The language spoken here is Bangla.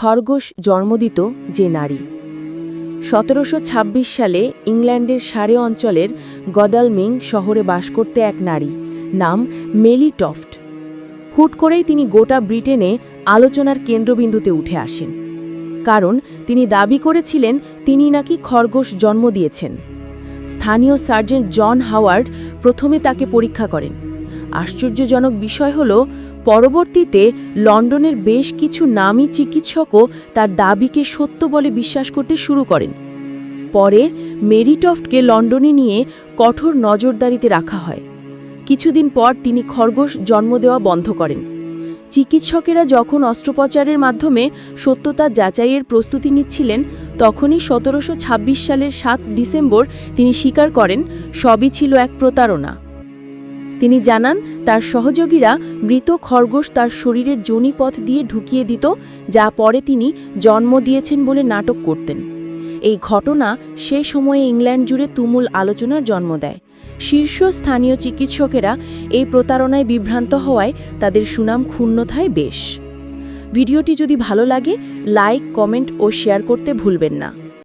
খরগোশ জন্ম দিত যে নারী। সতেরোশো ছাব্বিশ সালে ইংল্যান্ডের সারে অঞ্চলের গদালমিং শহরে বাস করতে এক নারী, নাম মেলি টফট হুট করেই তিনি গোটা ব্রিটেনে আলোচনার কেন্দ্রবিন্দুতে উঠে আসেন। কারণ তিনি দাবি করেছিলেন, তিনি নাকি খরগোশ জন্ম দিয়েছেন। স্থানীয় সার্জেন্ট জন হাওয়ার্ড প্রথমে তাকে পরীক্ষা করেন। আশ্চর্যজনক বিষয় হল পরবর্তীতে লন্ডনের বেশ কিছু নামী চিকিৎসকও তার দাবিকে সত্য বলে বিশ্বাস করতে শুরু করেন। পরে মেরিটফটকে লন্ডনে নিয়ে কঠোর নজরদারিতে রাখা হয়। কিছুদিন পর তিনি খরগোশ জন্ম দেওয়া বন্ধ করেন। চিকিৎসকেরা যখন অস্ত্রোপচারের মাধ্যমে সত্যতা যাচাইয়ের প্রস্তুতি নিচ্ছিলেন, তখনই সতেরোশো ছাব্বিশ সালের সাত ডিসেম্বর তিনি স্বীকার করেন, সবই ছিল এক প্রতারণা। তিনি জানান, তার সহযোগীরা মৃত খরগোশ তার শরীরের যোনিপথ দিয়ে ঢুকিয়ে দিত, যা পরে তিনি জন্ম দিয়েছেন বলে নাটক করতেন। এই ঘটনা সে সময়ে ইংল্যান্ড জুড়ে তুমুল আলোচনার জন্ম দেয়। শীর্ষস্থানীয় চিকিৎসকেরা এই প্রতারণায় বিভ্রান্ত হওয়ায় তাদের সুনাম ক্ষুণ্ণ থায় বেশ। ভিডিওটি যদি ভালো লাগে, লাইক, কমেন্ট ও শেয়ার করতে ভুলবেন না।